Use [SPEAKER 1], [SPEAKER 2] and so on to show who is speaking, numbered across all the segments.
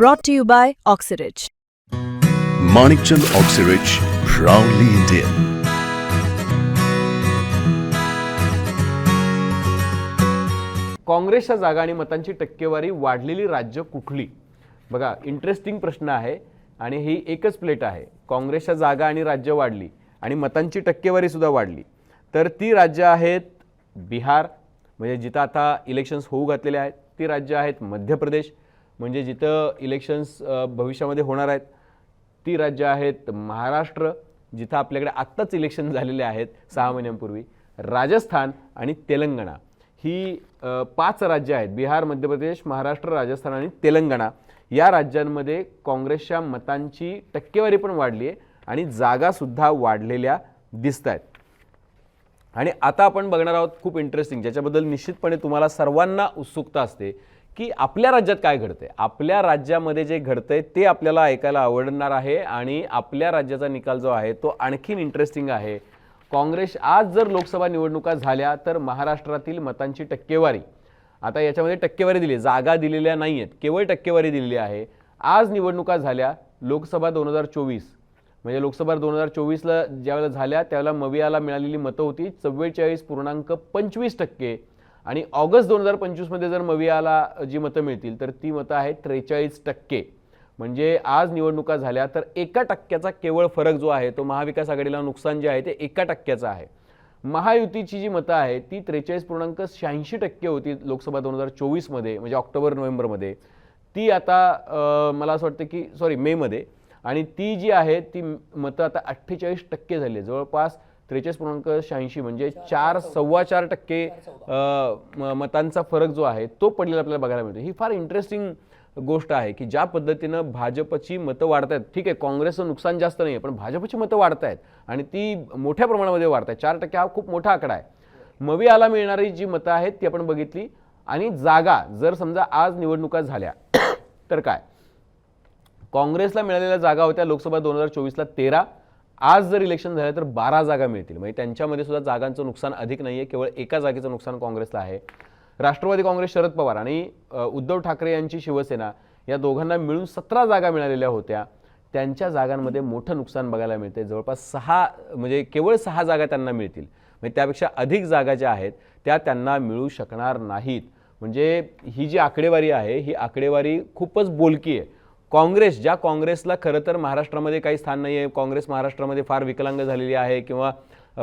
[SPEAKER 1] Brought to you by Oxyridge.
[SPEAKER 2] Manikchand Oxyrich, proudly Indian.
[SPEAKER 3] काँग्रेसच्या जागा आणि मतांची टक्केवारी वाढलेली राज्य कुठली? बघा इंटरेस्टिंग प्रश्न आहे आणि ही एकच प्लेट आहे. काँग्रेसच्या जागा आणि राज्य वाढली आणि मतांची टक्केवारी सुद्धा वाढली. तर ती राज्य आहेत बिहार म्हणजे जिथं आता इलेक्शन्स होऊ घातलेले आहेत. ती राज्य आहेत मध्य प्रदेश. म्हणजे जिथं इलेक्शन्स भविष्यामध्ये होणार आहेत ती राज्य आहेत महाराष्ट्र जिथं आपल्याकडे आत्ताच इलेक्शन झालेले आहेत सहा महिन्यांपूर्वी राजस्थान आणि तेलंगणा. ही पाच राज्य आहेत बिहार मध्य प्रदेश महाराष्ट्र राजस्थान आणि तेलंगणा. या राज्यांमध्ये काँग्रेसच्या मतांची टक्केवारी पण वाढली आहे आणि जागासुद्धा वाढलेल्या दिसत आहेत. आणि आता आपण बघणार आहोत खूप इंटरेस्टिंग ज्याच्याबद्दल निश्चितपणे तुम्हाला सर्वांना उत्सुकता असते की आपल्या राज्यात काय घडतंय? आपल्या राज्यामध्ये जे घडतंय ते आपल्याला ऐकायला आवडणार आहे आणि आपल्या राज्याचा निकाल जो आहे तो आणखीन इंटरेस्टिंग आहे. काँग्रेस आज जर लोकसभा निवडणुका झाल्या तर महाराष्ट्रातील मतांची टक्केवारी आता याच्यामध्ये टक्केवारी दिली आहे, जागा दिलेल्या नाही आहेत केवळ टक्केवारी दिलेली आहे. आज निवडणुका झाल्या लोकसभा दोन हजार चोवीस म्हणजे लोकसभा दोन हजार चोवीसला ज्यावेळेला झाल्या त्यावेळेला मवियाला मिळालेली मतं होती चव्वेचाळीस पूर्णांक पंचवीस टक्के. आणि ऑगस्ट दोन हजार पंचवीसमध्ये जर मवियाला जी मतं मिळतील तर ती मतं आहेत त्रेचाळीस टक्के. म्हणजे आज निवडणुका झाल्या तर एका टक्क्याचा केवळ फरक जो आहे तो महाविकास आघाडीला नुकसान जे आहे ते एका टक्क्याचं आहे. महायुतीची जी मतं आहे ती त्रेचाळीस पूर्णांक शहाऐंशी टक्के होती लोकसभा दोन हजार चोवीसमध्ये म्हणजे ऑक्टोबर नोव्हेंबरमध्ये. ती आता मला असं वाटतं की सॉरी मेमध्ये. आणि ती जी आहे ती मतं आता अठ्ठेचाळीस टक्के झाली आहे जवळपास त्रेचाळीस पूर्णांक शहाऐंशी म्हणजे चार सव्वा चार टक्के मतांचा फरक जो आहे तो पडलेला आपल्याला बघायला मिळतो. ही फार इंटरेस्टिंग गोष्ट आहे की ज्या पद्धतीनं भाजपची मतं वाढत आहेत ठीक आहे काँग्रेसचं नुकसान जास्त नाही आहे पण भाजपची मतं वाढत आहेत आणि ती मोठ्या प्रमाणामध्ये वाढत आहेत चार टक्के हा खूप मोठा आकडा आहे. मवियाला मिळणारी जी मतं आहेत ती आपण बघितली आणि जागा जर समजा आज निवडणुका झाल्या तर काय? काँग्रेसला मिळालेल्या जागा होत्या लोकसभा दोन हजार चोवीसला तेरा आज जर इलेक्शन झालं तर बारा जागा मिळतील. म्हणजे त्यांच्यामध्ये सुद्धा जागांचं नुकसान अधिक नाही आहे केवळ एका जागेचं नुकसान काँग्रेसला आहे. राष्ट्रवादी काँग्रेस शरद पवार आणि उद्धव ठाकरे यांची शिवसेना या दोघांना मिळून सतरा जागा मिळालेल्या होत्या. त्यांच्या जागांमध्ये मोठं नुकसान बघायला मिळते जवळपास सहा म्हणजे केवळ सहा जागा त्यांना मिळतील. म्हणजे त्यापेक्षा अधिक जागा ज्या आहेत त्या त्यांना मिळू शकणार नाहीत. म्हणजे ही जी आकडेवारी आहे ही आकडेवारी खूपच बोलकी आहे. काँग्रेस ज्या काँग्रेसला खरं तर महाराष्ट्रामध्ये काही स्थान नाही आहे काँग्रेस महाराष्ट्रामध्ये फार विकलांग झालेली आहे किंवा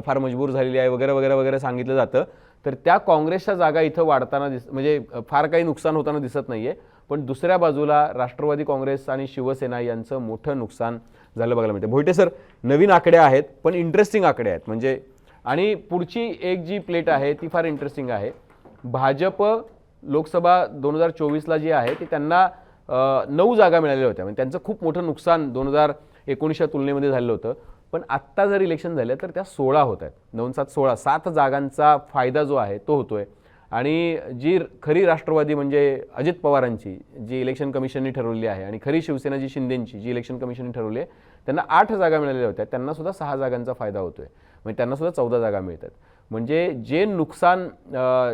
[SPEAKER 3] फार मजबूर झालेली आहे वगैरे वगैरे वगैरे सांगितलं जातं. तर त्या काँग्रेसच्या जागा इथं वाढताना दिस म्हणजे फार काही नुकसान होताना दिसत नाही आहे पण दुसऱ्या बाजूला राष्ट्रवादी काँग्रेस आणि शिवसेना यांचं मोठं नुकसान झालं बघायला मिळते भोईटे सर नवीन आकडे आहेत पण इंटरेस्टिंग आकडे आहेत. म्हणजे आणि पुढची एक जी प्लेट आहे ती फार इंटरेस्टिंग आहे. भाजप लोकसभा दोन हजार चोवीसला जी आहे ती त्यांना नऊ जागा मिळालेल्या होत्या. म्हणजे त्यांचं खूप मोठं नुकसान दोन हजार एकोणीसच्या तुलनेमध्ये झालेलं होतं. पण आत्ता जर इलेक्शन झालं तर त्या सोळा होत आहेत. दोन सात सोळा सात जागांचा फायदा जो आहे तो होतो आहे आणि जी खरी राष्ट्रवादी म्हणजे अजित पवारांची जी इलेक्शन कमिशननी ठरवली आहे आणि खरी शिवसेना जी शिंदेची जी इलेक्शन कमिशननी ठरवली आहे त्यांना आठ जागा मिळालेल्या होत्या. त्यांना सुद्धा सहा जागांचा फायदा होतोय. म्हणजे त्यांना सुद्धा चौदा जागा मिळतात. म्हणजे जे नुकसान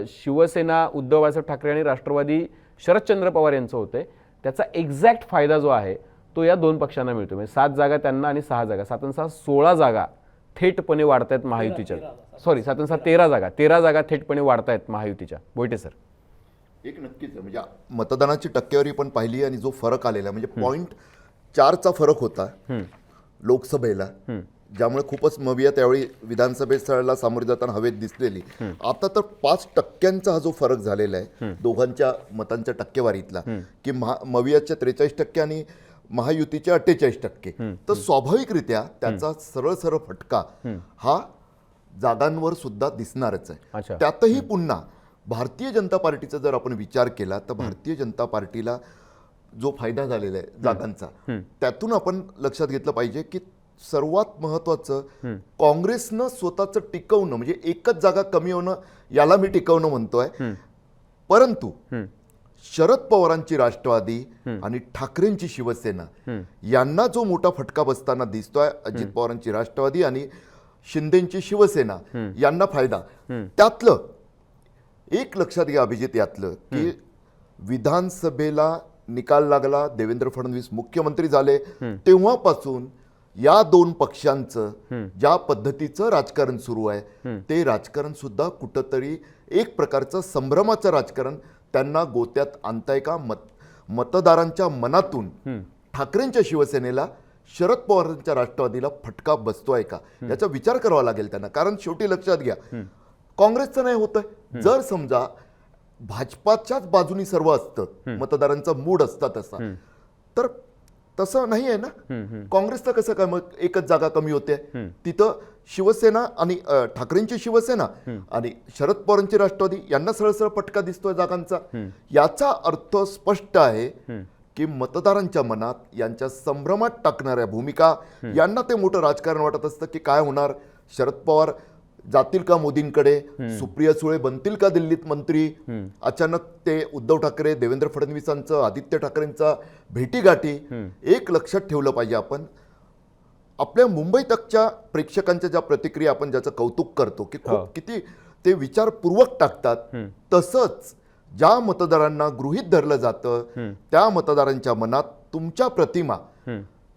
[SPEAKER 3] शिवसेना उद्धव बाळासाहेब ठाकरे आणि राष्ट्रवादी शरदचंद्र पवार यांचं होतंय त्याचा एक्झॅक्ट फायदा जो आहे तो या दोन पक्षांना मिळतो. म्हणजे सात जागा त्यांना आणि सहा जागा. सात आणि सहा सोळा जागा थेटपणे वाढत आहेत महायुतीच्या सॉरी सात आणि सहा तेरा जागा. तेरा जागा थेटपणे वाढत आहेत महायुतीच्या. बोईटे सर.
[SPEAKER 4] एक नक्कीच आहे. म्हणजे मतदानाची टक्केवारी पण पाहिली आणि जो फरक आलेला म्हणजे पॉईंट चारचा फरक होता लोकसभेला. ज्यामुळे खूपच मविया त्यावेळी विधानसभेला सामोरे जाताना हवेत दिसलेली. आता तर पाच टक्क्यांचा हा जो फरक झालेला आहे दोघांच्या मतांच्या टक्केवारीतला की महा मवियाच्या त्रेचाळीस टक्के आणि महायुतीच्या अठ्ठेचाळीस टक्के. तर स्वाभाविकरित्या त्याचा सरळ सरळ फटका हा जागांवर सुद्धा दिसणारच. आहे. त्यातही पुन्हा भारतीय जनता पार्टीचा जर आपण विचार केला तर भारतीय जनता पार्टीला जो फायदा झालेला आहे जागांचा त्यातून आपण लक्षात घेतलं पाहिजे की सर्वात महत्वाचं काँग्रेसनं स्वतःचं टिकवणं म्हणजे एकच जागा कमी होणं याला मी टिकवणं म्हणतोय. परंतु शरद पवारांची राष्ट्रवादी आणि ठाकरेंची शिवसेना यांना जो मोठा फटका बसताना दिसतोय अजित पवारांची राष्ट्रवादी आणि शिंदेची शिवसेना यांना फायदा. त्यातलं एक लक्षात घ्या अभिजित यातलं की विधानसभेला निकाल लागला देवेंद्र फडणवीस मुख्यमंत्री झाले तेव्हापासून या दोन पक्षांचं ज्या पद्धतीचं राजकारण सुरू आहे ते राजकारण सुद्धा कुठंतरी एक प्रकारचं संभ्रमाचं राजकारण त्यांना गोत्यात आणताय का मत मतदारांच्या मनातून ठाकरेंच्या शिवसेनेला शरद पवारांच्या राष्ट्रवादीला फटका बसतोय का? याचा विचार करावा लागेल त्यांना. कारण शेवटी लक्षात घ्या काँग्रेसचं नाही होतंय. जर समजा भाजपाच्याच बाजूनी सर्व असतं मतदारांचा मूड असता तसा तर तसं नाही आहे ना काँग्रेसचं कसं काय मग एकच जागा कमी होते. तिथं शिवसेना आणि ठाकरेंची शिवसेना आणि शरद पवारांची राष्ट्रवादी यांना सरळ सरळ पटका दिसतोय जागांचा. याचा अर्थ स्पष्ट आहे की मतदारांच्या मनात यांच्या संभ्रमात टाकणाऱ्या भूमिका यांना ते मोठं राजकारण वाटत असतं की काय होणार? शरद पवार जातील का मोदींकडे? सुप्रिया सुळे बनतील का दिल्लीत मंत्री? अचानक ते उद्धव ठाकरे देवेंद्र फडणवीसांचं आदित्य ठाकरेंचा भेटीगाठी एक लक्षात ठेवलं पाहिजे आपण. आपल्या मुंबई तकच्या प्रेक्षकांच्या ज्या प्रतिक्रिया आपण ज्याचं कौतुक करतो की
[SPEAKER 3] हो.
[SPEAKER 4] खूप किती ते विचारपूर्वक टाकतात. तसंच ज्या मतदारांना गृहीत धरलं जातं त्या मतदारांच्या मनात तुमच्या प्रतिमा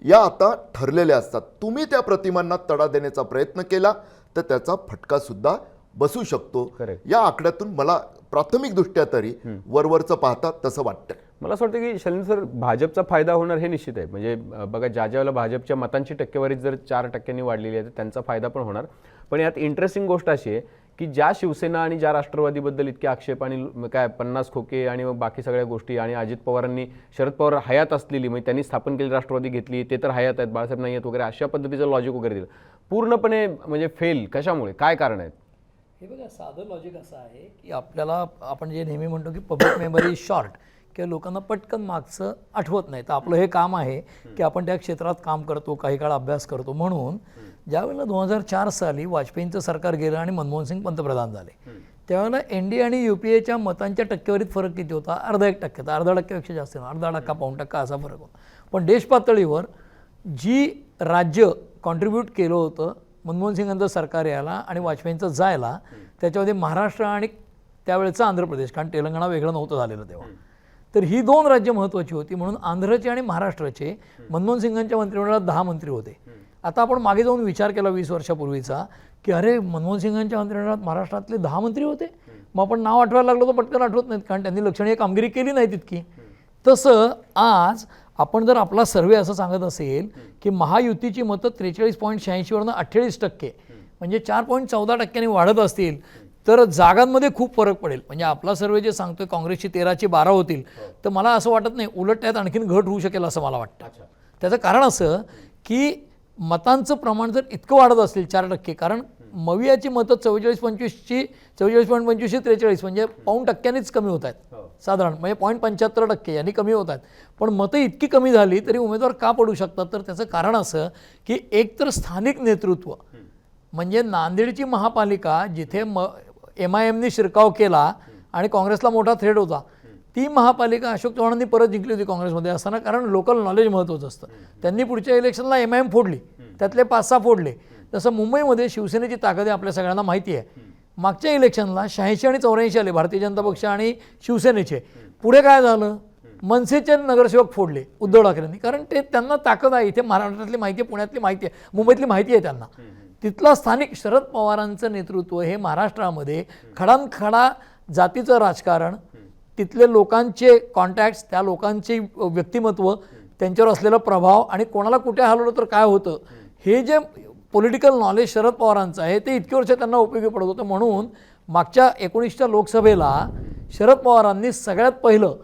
[SPEAKER 4] या आता ठरलेल्या असतात. तुम्ही त्या प्रतिमांना तडा देण्याचा प्रयत्न केला. तर त्याचा फटका सुद्धा बसू शकतो. या आकड्यातून मला प्राथमिक दृष्ट्या तरी वरवरचं पाहता तसं वाटतं.
[SPEAKER 3] मला असं वाटतं की शैलेंद्र सर भाजपचा फायदा होणार हे निश्चित आहे. म्हणजे बघा ज्या ज्या वेळेला भाजपच्या मतांची टक्केवारी जर चार टक्क्यांनी वाढलेली आहे तर त्यांचा फायदा पण होणार. पण यात इंटरेस्टिंग गोष्ट अशी आहे की ज्या शिवसेना आणि ज्या राष्ट्रवादीबद्दल इतके आक्षेप आणि काय पन्नास खोके आणि मग बाकी सगळ्या गोष्टी आणि अजित पवारांनी शरद पवार हयात असलेली म्हणजे त्यांनी स्थापन केलेली राष्ट्रवादी घेतली ते तर हयात आहेत बाळासाहेब नाही आहेत वगैरे अशा पद्धतीचं लॉजिक वगैरे दिलं. पूर्णपणे म्हणजे फेल कशामुळे? काय कारण आहेत?
[SPEAKER 5] हे बघा साधं लॉजिक असं आहे की आपल्याला आपण जे नेहमी म्हणतो की पब्लिक मेमरी शॉर्ट किंवा लोकांना पटकन मागचं आठवत नाही. तर आपलं हे काम आहे की आपण त्या क्षेत्रात काम करतो काही काळ अभ्यास करतो. म्हणून ज्यावेळेला दोन हजार चार साली वाजपेयींचं सरकार गेलं आणि मनमोहन सिंग पंतप्रधान झाले त्यावेळेला एन डी आणि यू पी एच्या मतांच्या टक्केवारीत फरक किती होता? अर्धा एक टक्क्याचा अर्धा टक्क्यापेक्षा जास्त अर्धा टक्का पाऊण टक्का असा फरक होता. पण देश पातळीवर जी राज्य कॉन्ट्रीब्यूट केलं होतं मनमोहन सिंगांचं सरकार यायला आणि वाजपेयींचं जायला त्याच्यामध्ये महाराष्ट्र आणि त्यावेळेचं आंध्र प्रदेश कारण तेलंगणा वेगळं नव्हतं झालेलं तेव्हा. तर ही दोन राज्य महत्त्वाची होती म्हणून आंध्रचे आणि महाराष्ट्राचे मनमोहन सिंगांच्या मंत्रिमंडळात दहा मंत्री होते. आता आपण मागे जाऊन विचार केला वीस वर्षापूर्वीचा की अरे मनमोहन सिंगांच्या मंत्रिमंडळात महाराष्ट्रातले दहा मंत्री होते? मग आपण नाव आठवायला लागलो तर पटकन आठवत नाहीत कारण त्यांनी लक्षणीय कामगिरी केली नाही तितकी तसं आज आपण जर आपला सर्वे असं सांगत असेल की महायुतीची मतं त्रेचाळीस पॉईंट शहाऐंशीवरनं अठ्ठेचाळीस टक्के म्हणजे चार पॉईंट चौदा टक्क्यांनी वाढत असतील तर जागांमध्ये खूप फरक पडेल. म्हणजे आपला सर्वे जे सांगतोय काँग्रेसची तेराची बारा होतील तर मला असं वाटत नाही उलट त्यात आणखीन घट होऊ शकेल असं मला वाटतं. त्याचं कारण असं की मतांचं प्रमाण जर इतकं वाढत असेल चार टक्के कारण मवियाची मतं चव्वेचाळीस पंचवीसची चव्वेचाळीस पॉईंट पंचवीसची त्रेचाळीस म्हणजे पाऊण टक्क्यांनीच कमी होत आहेत. साधारण म्हणजे पॉईंट पंच्याहत्तर टक्के यांनी कमी होत आहेत. पण मतं इतकी कमी झाली तरी उमेदवार का पडू शकतात? तर त्याचं कारण असं की एकतर स्थानिक नेतृत्व. म्हणजे नांदेडची महापालिका जिथे म एम आय एमने शिरकाव केला आणि काँग्रेसला मोठा थ्रेड होता ती महापालिका अशोक चव्हाणांनी परत जिंकली होती काँग्रेसमध्ये. असताना कारण लोकल नॉलेज महत्त्वाचं असतं. त्यांनी पुढच्या इलेक्शनला एम आय एम फोडली. त्यातले पाच सहा फोडले. तसं मुंबईमध्ये शिवसेनेची ताकद आहे आपल्या सगळ्यांना माहिती आहे. मागच्या इलेक्शनला शहाऐंशी आणि चौऱ्याऐंशी आले भारतीय जनता पक्ष आणि शिवसेनेचे. पुढे काय झालं? मनसेचे नगरसेवक फोडले उद्धव ठाकरेंनी. कारण ते त्यांना ताकद आहे. इथे महाराष्ट्रातली माहिती आहे पुण्यातली माहिती आहे मुंबईतली माहिती आहे त्यांना. तिथला स्थानिक शरद पवारांचं नेतृत्व हे महाराष्ट्रामध्ये खडानखडा जातीचं राजकारण तिथले लोकांचे कॉन्टॅक्ट्स त्या लोकांचे व्यक्तिमत्व त्यांच्यावर असलेला प्रभाव आणि कोणाला कुठे हलवलं तर काय होतं? हे जे पॉलिटिकल नॉलेज शरद पवारांचं आहे ते इतके वर्ष त्यांना उपयोगी पडत होतं. म्हणून मागच्या एकोणीसच्या लोकसभेला शरद पवारांनी सगळ्यात पहिलं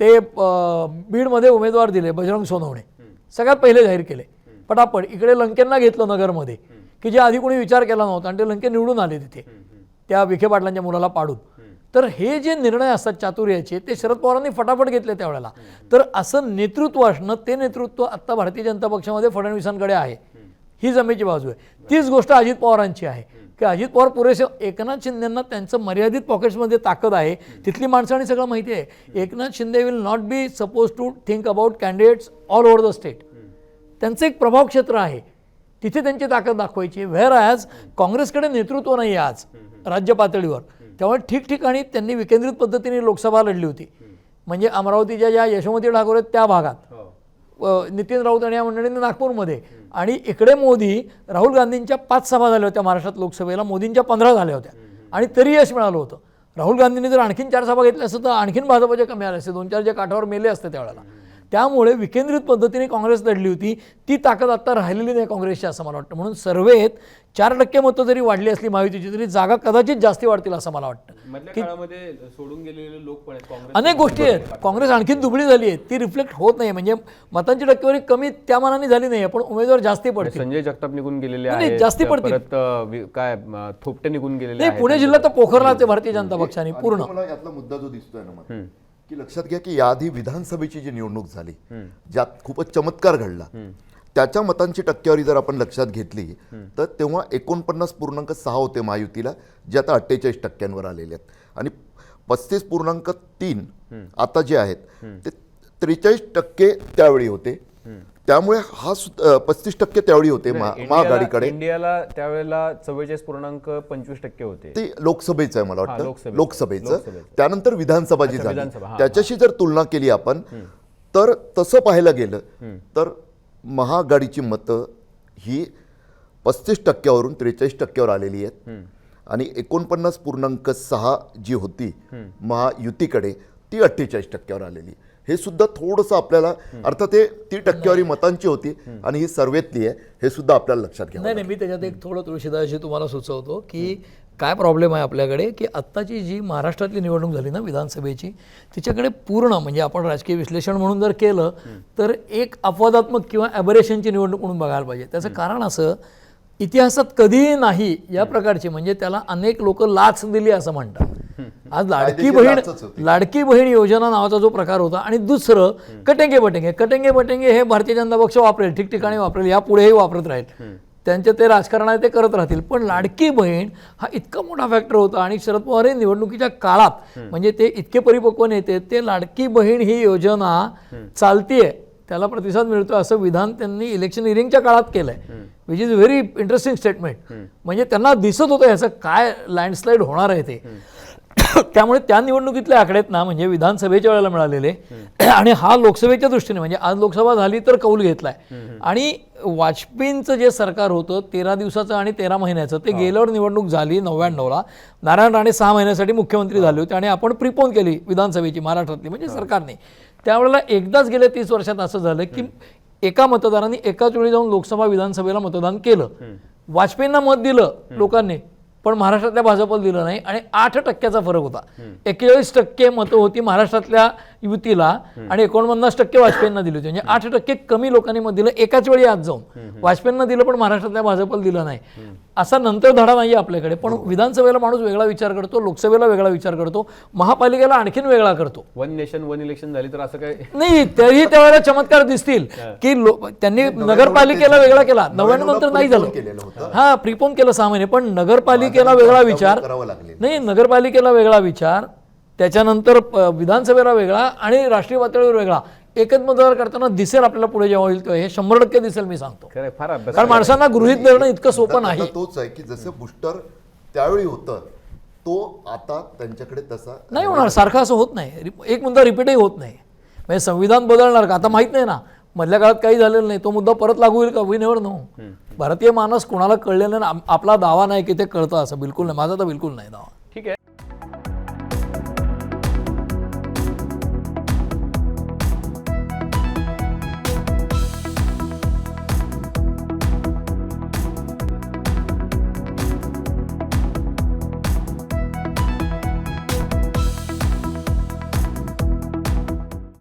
[SPEAKER 5] ते बीडमध्ये उमेदवार दिले बजरंग सोनवणे. सगळ्यात पहिले जाहीर केले. पटापट. इकडे लंकेंना घेतलं नगरमध्ये की जे आधी कोणी विचार केला नव्हता आणि ते लंके निवडून आले तिथे त्या विखे पाटलांच्या मुलाला पाडून. तर हे जे निर्णय असतात चातुर्याचे ते शरद पवारांनी फटाफट घेतले त्यावेळेला. तर असं नेतृत्व असणं ते नेतृत्व आत्ता भारतीय जनता पक्षामध्ये फडणवीसांकडे आहे. ही जमेची बाजू आहे. तीच गोष्ट अजित पवारांची आहे. की अजित पवार पुरेसे एकनाथ शिंदेंना त्यांचं मर्यादित पॉकेट्समध्ये ताकद आहे. तिथली माणसं आणि सगळं माहिती आहे. Eknath Shinde will not be suppose to think about candidates all over the state त्यांचं एक प्रभाव क्षेत्र आहे. तिथे त्यांची ताकद दाखवायची व्हेअर ॲज काँग्रेसकडे नेतृत्व नाही आहे आज राज्य पातळीवर. त्यामुळे ठिकठिकाणी त्यांनी विकेंद्रित पद्धतीने लोकसभा लढली होती. म्हणजे अमरावतीच्या ज्या यशोमती ठाकूर आहेत त्या भागात. नितीन राऊत आणि या मंडळींनी नागपूरमध्ये. आणि इकडे मोदी राहुल गांधींच्या पाच सभा झाल्या होत्या महाराष्ट्रात लोकसभेला. मोदींच्या पंधरा झाल्या होत्या. आणि तरी यश मिळालं होतं. राहुल गांधींनी जर आणखीन चार सभा घेतल्या असतं तर आणखीन भाजपचे कमी आले असते दोन चार जे काठावर मेले असते त्यावेळेला. त्यामुळे विकेंद्रित पद्धतीने काँग्रेस लढली होती ती ताकद आता राहिलेली नाही काँग्रेसची असं मला वाटतं. म्हणून सर्वेत चार टक्के मतं जरी वाढली असली महायुतीची तरी जागा कदाचित जास्ती वाढतील असं मला वाटतं.
[SPEAKER 3] काळामध्ये सोडून गेलेले लोक पण
[SPEAKER 5] अनेक गोष्टी आहेत. काँग्रेस आणखीन दुबळी झाली आहे ती रिफ्लेक्ट होत नाही. म्हणजे मतांची टक्केवारी कमी त्या मानाने झाली नाही पण उमेदवार जास्ती पडतील.
[SPEAKER 3] संजय जगताप निघून गेलेले आहेत
[SPEAKER 5] जास्ती
[SPEAKER 3] वि- काय थोपटे निघून गेलेले
[SPEAKER 5] पुणे जिल्ह्यात तर पोखरला ते भारतीय जनता पक्षाने पूर्ण.
[SPEAKER 4] यातला मुद्दा जो दिसतोय ना मला की लक्षात घ्या की याआधी विधानसभेची जी निवडणूक झाली ज्यात खूपच चमत्कार घडला. त्याच्या मतांची टक्केवारी जर आपण लक्षात घेतली तर तेव्हा एकोणपन्नास पूर्णांक सहा होते महायुतीला जे आता अठ्ठेचाळीस टक्क्यांवर आलेले आहेत. आणि पस्तीस पूर्णांक तीन आता जे आहेत ते त्रेचाळीस टक्के त्यावेळी होते. त्यामुळे हा पस्तीस टक्के त्यावेळी होते महाआघाडीकडे
[SPEAKER 3] इंडियाला त्यावेळेला चव्वेचाळीस पूर्णांक पंचवीस टक्के होते.
[SPEAKER 4] ते लोकसभेचं आहे मला वाटतं.
[SPEAKER 3] लोकसभेचं.
[SPEAKER 4] त्यानंतर विधानसभा जी झाली. त्याच्याशी जर तुलना केली आपण तर तसं पाहायला गेलं तर महाआघाडीची मतं ही पस्तीस टक्क्यावरून त्रेचाळीस टक्क्यावर आलेली आहेत. आणि एकोणपन्नास पूर्णांक सहा जी होती महायुतीकडे ती अठ्ठेचाळीस टक्क्यावर आलेली. हे सुद्धा थोडंसं आपल्याला अर्थात हे ती टक्केवारी मतांची होती आणि ही सर्वेतली आहे हे सुद्धा आपल्याला लक्षात घ्यावं
[SPEAKER 5] नाही नाही मी त्याच्यात एक थोडं तुळशीदाशी तुम्हाला सुचवतो की काय प्रॉब्लेम आहे आपल्याकडे की आत्ताची जी महाराष्ट्रातली निवडणूक झाली ना विधानसभेची तिच्याकडे पूर्ण म्हणजे आपण राजकीय विश्लेषण म्हणून जर केलं तर एक अपवादात्मक किंवा ॲबरेशनची निवडणूक म्हणून बघायला पाहिजे. त्याचं कारण असं इतिहासात कधीही नाही या प्रकारची म्हणजे त्याला अनेक लोक लाच दिली असं म्हणतात. आज लाडकी बहीण. लाडकी बहीण योजना नावाचा जो प्रकार होता आणि दुसरं कटेंगे बटेंगे कटेंगे बटेंगे हे भारतीय जनता पक्ष वापरेल ठिकठिकाणी वापरेल यापुढेही वापरत राहील. त्यांचे ते राजकारण आहे ते करत राहतील. पण लाडकी बहीण हा इतका मोठा फॅक्टर होता आणि शरद पवार हे निवडणुकीच्या काळात म्हणजे ते इतके परिपक्व नेते ते लाडकी बहीण ही योजना चालतीये. त्याला प्रतिसाद मिळतो असं विधान त्यांनी इलेक्शन हिरिंगच्या काळात केलंय. Which is very interesting statement म्हणजे त्यांना दिसत होतं याचं काय लँडस्लाईड होणार आहे ते. त्यामुळे त्या निवडणुकीतले आकडे आहेत ना म्हणजे विधानसभेच्या वेळेला मिळालेले. आणि हा लोकसभेच्या दृष्टीने म्हणजे आज लोकसभा झाली तर कौल घेतलाय. आणि वाजपेयींचं जे सरकार होतं तेरा दिवसाचं आणि तेरा महिन्याचं ते गेल्यावर निवडणूक झाली नव्याण्णवला. नारायण राणे सहा महिन्यासाठी मुख्यमंत्री झाले होते आणि आपण प्रिपोन केली विधानसभेची महाराष्ट्रातली म्हणजे सरकारने. त्यावेळेला एकदाच गेल्या तीस वर्षात असं झालं की एका मतदारांनी एकाच वेळी जाऊन लोकसभा विधानसभेला मतदान केलं. वाजपेयींना मत दिलं लोकांनी पण महाराष्ट्रातल्या भाजपला दिलं नाही आणि आठ टक्क्याचा फरक होता. एक्केचाळीस टक्के मतं होती महाराष्ट्रातल्या युतीला आणि एकोणपन्नास टक्के वाजपेयींना दिली होती. म्हणजे आठ टक्के कमी लोकांनी मत दिलं एकाच वेळी आज जाऊन. वाजपेयींना दिलं पण महाराष्ट्रातल्या भाजपला दिलं नाही. असा नंतर धडा नाही आपल्याकडे. पण विधानसभेला माणूस वेगळा विचार करतो लोकसभेला वेगळा विचार करतो महापालिकेला आणखीन वेगळा करतो.
[SPEAKER 3] वन नेशन वन इलेक्शन झाली तर असं काय?
[SPEAKER 5] नाही तरी त्यावेळेला चमत्कार दिसतील की त्यांनी नगरपालिकेला वेगळा केला. नव्याण्णव नंतर नाही झालं. हा प्रिपोन केलं सहा महिने पण नगरपालिकेला वेगळा विचार नाही नगरपालिकेला वेगळा विचार त्याच्यानंतर विधानसभेला वेगळा आणि राष्ट्रीय पातळीवर वेगळा. एकच मतदार करताना दिसेल आपल्याला पुढे जेव्हा होईल तेव्हा. हे शंभर टक्के दिसेल मी सांगतो.
[SPEAKER 3] खरं आहे, फार अभ्यास
[SPEAKER 5] कारण माणसांना गृहित धरणं इतकं सोपं नाही.
[SPEAKER 4] तोच आहे की जसं बुस्टर त्यावेळी होतं तो आता त्यांच्याकडे तसा
[SPEAKER 5] नाही होणार सारखं असं होत नाही. एक मुद्दा रिपीटही होत नाही. म्हणजे संविधान बदलणार का? आता माहीत नाही ना. मधल्या काळात काही झालेलं नाही. तो मुद्दा परत लागू होईल का? वी नेवर नो भारतीय माणूस कोणाला कळलेलं नाही. आपला दावा नाही की ते कळतं असं. बिलकुल नाही. माझा तर बिलकुल नाही दावा.